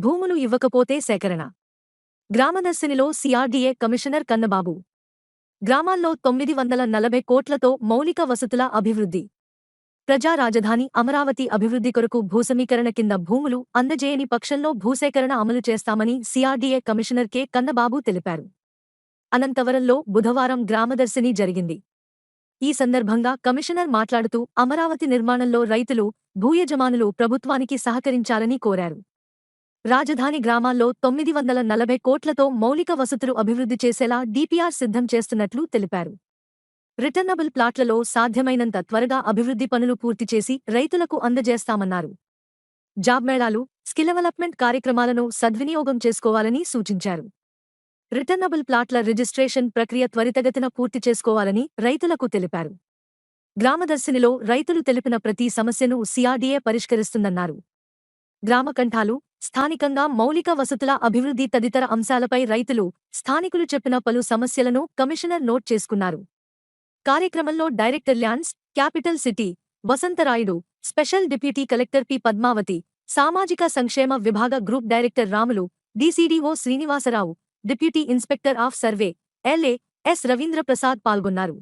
భూములు ఇవ్వకపోతే సేకరణ. గ్రామదర్శినిలో సిఆర్డీఏ కమిషనర్ కన్నబాబు. గ్రామాల్లో తొమ్మిది వందల నలభై కోట్లతో మౌలిక వసతుల అభివృద్ధి. ప్రజా రాజధాని అమరావతి అభివృద్ధి కొరకు భూసమీకరణ కింద భూములు అందజేయని పక్షంలో భూసేకరణ అమలు చేస్తామని సిఆర్డీఏ కమిషనర్ కె. కన్నబాబు తెలిపారు. అనంతవరంలో బుధవారం గ్రామదర్శిని జరిగింది. ఈ సందర్భంగా కమిషనర్ మాట్లాడుతూ అమరావతి నిర్మాణంలో రైతులు భూయజమానులు ప్రభుత్వానికి సహకరించాలని కోరారు. రాజధాని గ్రామాల్లో తొమ్మిది వందల నలభై కోట్లతో మౌలిక వసతులు అభివృద్ధి చేసేలా డీపీఆర్ సిద్ధం చేస్తున్నట్లు తెలిపారు. రిటర్నబుల్ ప్లాట్లలో సాధ్యమైనంత త్వరగా అభివృద్ధి పనులు పూర్తి చేసి రైతులకు అందజేస్తామన్నారు. జాబ్ మేళాలు స్కిల్ డెవలప్మెంట్ కార్యక్రమాలను సద్వినియోగం చేసుకోవాలని సూచించారు. రిటర్నబుల్ ప్లాట్ల రిజిస్ట్రేషన్ ప్రక్రియ త్వరితగతిన పూర్తి చేసుకోవాలని రైతులకు తెలిపారు. గ్రామదర్శినిలో రైతులు తెలిపిన ప్రతి సమస్యను సిఆర్డీఏ పరిష్కరిస్తుందన్నారు. గ్రామకంఠాలు స్థానికంగా మౌలిక వసతుల అభివృద్ధి తదితర అంశాలపై రైతులు స్థానికులు చెప్పిన పలు సమస్యలను కమిషనర్ నోట్ చేసుకున్నారు. కార్యక్రమంలో director lands capital city Vasantharayudu special deputy collector P Padmavathi సామాజిక సంక్షేమ విభాగ group director Ramulu DCDO Srinivasarao deputy inspector of survey LA S Raveendraprasad పాల్గొన్నారు.